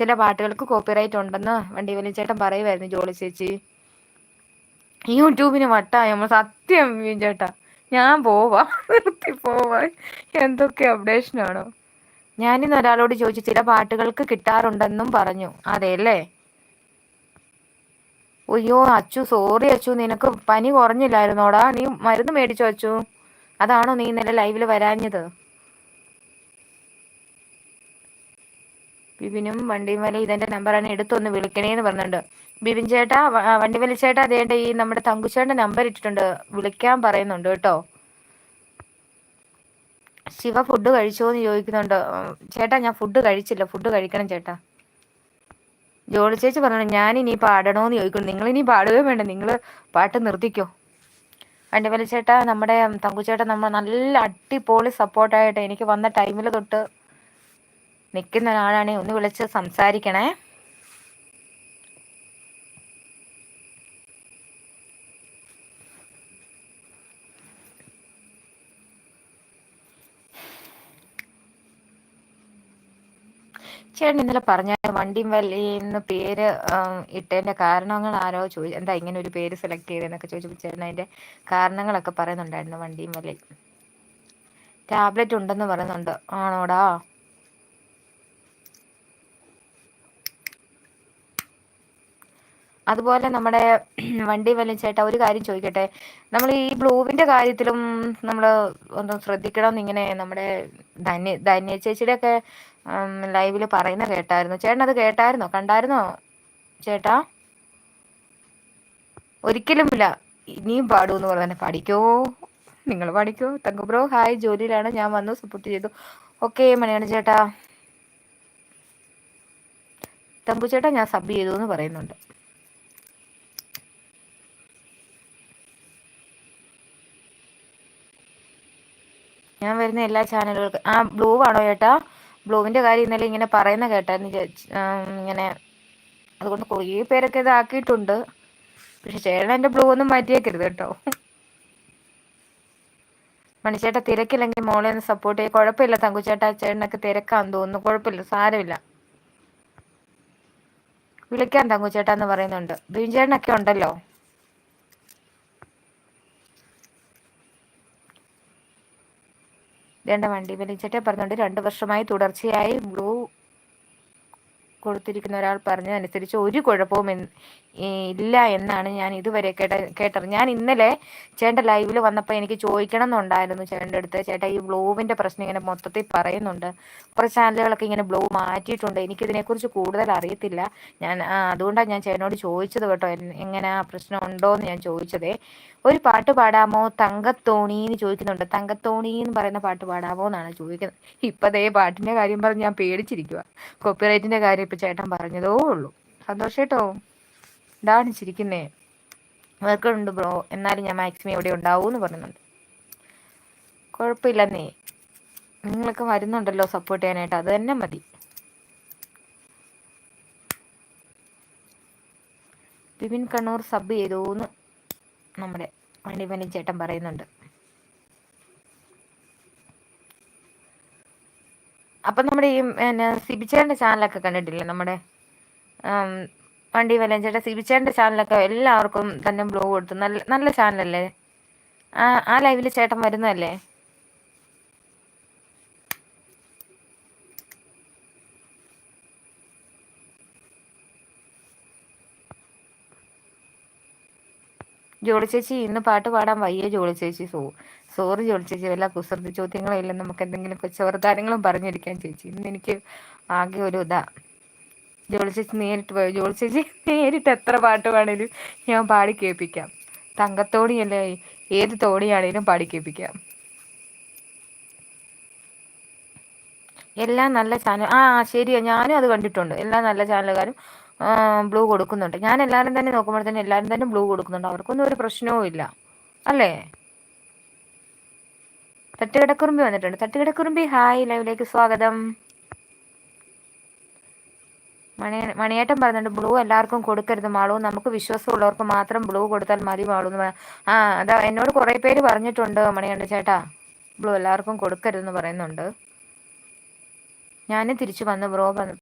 ചില പാട്ടുകൾക്ക് കോപ്പിറൈറ്റ് ഉണ്ടെന്ന് വണ്ടി വലിച്ചേട്ടൻ പറയുമായിരുന്നു ജോളി ചേച്ചി. യൂട്യൂബിന് വട്ടായ നമ്മൾ സത്യം ചേട്ടാ ഞാൻ പോവാ നിർത്തി പോവാ. എന്തൊക്കെ അപ്ഡേഷനാണോ ഞാനിന്ന് ഒരാളോട് ചോദിച്ചു ചില പാട്ടുകൾക്ക് കിട്ടാറുണ്ടെന്നും പറഞ്ഞു. അതെ അല്ലേ അയ്യോ അച്ചു സോറി അച്ചു നിനക്ക് പനി കുറഞ്ഞില്ലായിരുന്നോടാ. നീ മരുന്ന് മേടിച്ചോ അച്ചു? അതാണോ നീ ഇന്നലെ ലൈവിൽ വരാഞ്ഞത്? ബിബിനും വണ്ടിമല ഇതെന്റെ നമ്പറാണ് എടുത്തൊന്ന് വിളിക്കണേന്ന് പറഞ്ഞിട്ടുണ്ട്. ബിബിൻ ചേട്ടാ വണ്ടി വലിച്ചേട്ടാ അതേണ്ട ഈ നമ്മുടെ തങ്കുച്ചേട്ടന്റെ നമ്പർ ഇട്ടിട്ടുണ്ട്. വിളിക്കാൻ പറയുന്നുണ്ട് കേട്ടോ. ശിവ ഫുഡ് കഴിച്ചോ എന്ന് ചോദിക്കുന്നുണ്ട് ചേട്ടാ ഞാൻ ഫുഡ് കഴിച്ചില്ല. ഫുഡ് കഴിക്കണം ചേട്ടാ. ജോളി ചേച്ചി പറഞ്ഞു ഞാൻ ഇനി പാടണോന്ന് ചോദിക്കുന്നു. നിങ്ങൾ ഇനി പാടുകയും വേണ്ട. നിങ്ങൾ പാട്ട് നിർത്തിക്കോ. വണ്ടിമല ചേട്ടാ നമ്മുടെ തങ്കുച്ചേട്ടൻ നമ്മൾ നല്ല അടിപൊളി സപ്പോർട്ടായിട്ട് എനിക്ക് വന്ന ടൈമിൽ തൊട്ട് നിൽക്കുന്ന ഒരാളാണ് ഒന്ന് വിളിച്ച് സംസാരിക്കണേ. ചേട്ടൻ ഇന്നലെ പറഞ്ഞ വല്ലിന്ന് പേര് ഇട്ടതിന്റെ കാരണങ്ങൾ ആരോ ചോദിച്ചു എന്താ ഇങ്ങനെ ഒരു പേര് സെലക്ട് ചെയ്തെന്നൊക്കെ ചോദിച്ചപ്പോൾ ചേട്ടൻ അതിന്റെ കാരണങ്ങളൊക്കെ പറയുന്നുണ്ടായിരുന്നു വണ്ടിയും വലിയ ടാബ്ലറ്റ് ഉണ്ടെന്ന് പറയുന്നുണ്ട്. ആണോടാ? അതുപോലെ നമ്മുടെ വണ്ടി വലിച്ചേട്ടാ ഒരു കാര്യം ചോദിക്കട്ടെ? നമ്മൾ ഈ ബ്ലൂവിന്റെ കാര്യത്തിലും നമ്മൾ ഒന്ന് ശ്രദ്ധിക്കണം എന്നിങ്ങനെ നമ്മുടെ ധന്യ ധന്യ ചേച്ചിയുടെ ഒക്കെ ലൈവിൽ പറയുന്ന കേട്ടായിരുന്നു. ചേട്ടൻ അത് കേട്ടായിരുന്നോ? കണ്ടായിരുന്നോ ചേട്ടാ? ഒരിക്കലുമില്ല. ഇനിയും പാടൂ എന്ന് പറഞ്ഞു പഠിക്കോ നിങ്ങൾ പഠിക്കോ തങ്കബ്രോ ഹായ്. ജോലിയിലാണ്. ഞാൻ വന്നു സപ്പോർട്ട് ചെയ്തു. ഓക്കെ മണിയാണ് ചേട്ടാ. തമ്പു ചേട്ടാ ഞാൻ സബ് ചെയ്തു എന്ന് പറയുന്നുണ്ട്. ഞാൻ വരുന്ന എല്ലാ ചാനലുകൾക്കും ആ ബ്ലൂ ആണോ ചേട്ടാ? ബ്ലൂവിന്റെ കാര്യം ഇന്നലെ ഇങ്ങനെ പറയുന്ന കേട്ടാ ഇങ്ങനെ. അതുകൊണ്ട് കുറേ പേരൊക്കെ ഇതാക്കിയിട്ടുണ്ട്. പക്ഷെ ചേട്ടൻ എന്റെ ബ്ലൂ ഒന്നും മാറ്റിയേക്കരുത് കേട്ടോ. മണിച്ചേട്ടാ തിരക്കില്ലെങ്കിൽ മോളെ ഒന്ന് സപ്പോർട്ട് ചെയ്യും. കുഴപ്പമില്ല തങ്കുച്ചേട്ടാ ചേട്ടനൊക്കെ തിരക്കാൻ തോന്നുന്നു. കുഴപ്പമില്ല സാരമില്ല. വിളിക്കാൻ തങ്കുച്ചേട്ടാ എന്ന് പറയുന്നുണ്ട്. ബീഞ്ചേട്ടനൊക്കെ ഉണ്ടല്ലോ? വേണ്ട വണ്ടി വലിച്ചിട്ട് പറഞ്ഞുകൊണ്ട് രണ്ട് വർഷമായി തുടർച്ചയായി ബ്ലൂ കൊടുത്തിരിക്കുന്ന ഒരാൾ പറഞ്ഞതനുസരിച്ച് ഒരു കുഴപ്പവും ഇല്ല എന്നാണ് ഞാൻ ഇതുവരെ കേട്ട കേട്ടത്. ഞാൻ ഇന്നലെ ചേട്ടന്റെ ലൈവിൽ വന്നപ്പോൾ എനിക്ക് ചോദിക്കണം എന്നുണ്ടായിരുന്നു ചേട്ടന്റെ അടുത്ത്. ചേട്ടാ ഈ ബ്ലോവിന്റെ പ്രശ്നം ഇങ്ങനെ മൊത്തത്തിൽ പറയുന്നുണ്ട്. കുറച്ച് ചാനലുകളൊക്കെ ഇങ്ങനെ ബ്ലൂ മാറ്റിയിട്ടുണ്ട്. എനിക്കിതിനെക്കുറിച്ച് കൂടുതൽ അറിയത്തില്ല. ഞാൻ അതുകൊണ്ടാണ് ഞാൻ ചേട്ടനോട് ചോദിച്ചത് കേട്ടോ. എങ്ങനെ പ്രശ്നം ഉണ്ടോ എന്ന് ഞാൻ ചോദിച്ചതേ. ഒരു പാട്ട് പാടാമോ? തങ്കത്തോണി എന്ന് ചോദിക്കുന്നുണ്ട്. തങ്കത്തോണി എന്ന് പറയുന്ന പാട്ട് പാടാമോ എന്നാണ് ചോദിക്കുന്നത്. ഇപ്പതേ പാട്ടിന്റെ കാര്യം പറഞ്ഞ് ഞാൻ പേടിച്ചിരിക്കുക കോപ്പിറൈറ്റിന്റെ കാര്യം ഇപ്പം ചേട്ടൻ പറഞ്ഞതോ ഉള്ളൂ. സന്തോഷേട്ടോ. ഇതാണ് ചിരിക്കുന്നേ വർക്കുണ്ട് ബ്രോ. എന്നാലും ഞാൻ മാക്സിമം എവിടെ ഉണ്ടാവും എന്ന് പറയുന്നുണ്ട് നീ. നിങ്ങളൊക്കെ വരുന്നുണ്ടല്ലോ സപ്പോർട്ട് ചെയ്യാനായിട്ട്. അത് തന്നെ മതി. വിപിൻ കണ്ണൂർ സബ് ചെയ്തോന്ന് നമ്മുടെ മണിമണി ചേട്ടൻ പറയുന്നുണ്ട്. അപ്പം നമ്മുടെ ഈ സിബിച്ചേട്ടന്റെ ചാനലൊക്കെ കണ്ടിട്ടില്ലേ? നമ്മുടെ വണ്ടി വലഞ്ചേട്ടൻ സിബിച്ചേട്ടന്റെ ചാനലൊക്കെ എല്ലാവർക്കും തന്നെ ബ്ലോ കൊടുത്തു. നല്ല നല്ല ചാനലല്ലേ? ആ ആ ലൈവിൽ ചേട്ടൻ വരുന്നതല്ലേ? ജോളി ചേച്ചി ഇന്ന് പാട്ട് പാടാൻ വയ്യ ജോളി ചേച്ചി. സോ സോറി ജോളി ചേച്ചി വല്ല കുസൃതി ചോദ്യങ്ങളില്ല നമുക്ക് എന്തെങ്കിലും ചെറുതാരങ്ങളും പറഞ്ഞിരിക്കാൻ ചേച്ചി. ഇന്ന് എനിക്ക് ആകെ ഒരു ഇതാ. ജോളി ചേച്ചി നേരിട്ട് പോയോ. ജോളി ചേച്ചി നേരിട്ട് എത്ര പാട്ട് വേണേലും ഞാൻ പാടി കേൾപ്പിക്കാം. തങ്കത്തോണിയല്ലേ ഏത് തോണിയാണേലും പാടി കേൾപ്പിക്കാം. എല്ലാ നല്ല ചാനൽ ആ ശരിയാ ഞാനും അത് കണ്ടിട്ടുണ്ട്. എല്ലാ നല്ല ചാനലുകാരും ബ്ലൂ കൊടുക്കുന്നുണ്ട്. ഞാൻ എല്ലാവരും തന്നെ നോക്കുമ്പോൾ തന്നെ എല്ലാവരും തന്നെ ബ്ലൂ കൊടുക്കുന്നുണ്ട്. അവർക്കൊന്നും ഒരു പ്രശ്നവും ഇല്ല. അല്ലേ? തട്ടുകിടക്കുറുമ്പി വന്നിട്ടുണ്ട്. തട്ടുകിടക്കുറുമ്പി ഹായ് ലൈവിലേക്ക് സ്വാഗതം. മണി മണിയേട്ടൻ പറഞ്ഞിട്ട് ബ്ലൂ എല്ലാവർക്കും കൊടുക്കരുത് മാളു. നമുക്ക് വിശ്വാസമുള്ളവർക്ക് മാത്രം ബ്ലൂ കൊടുത്താൽ മതി മാളു. എന്ന് ആ അതാ എന്നോട് കുറേ പേര് പറഞ്ഞിട്ടുണ്ട് മണികണ്ഠ ചേട്ടാ. ബ്ലൂ എല്ലാവർക്കും കൊടുക്കരുതെന്ന് പറയുന്നുണ്ട്. ഞാൻ തിരിച്ചു വന്ന് ബ്രോ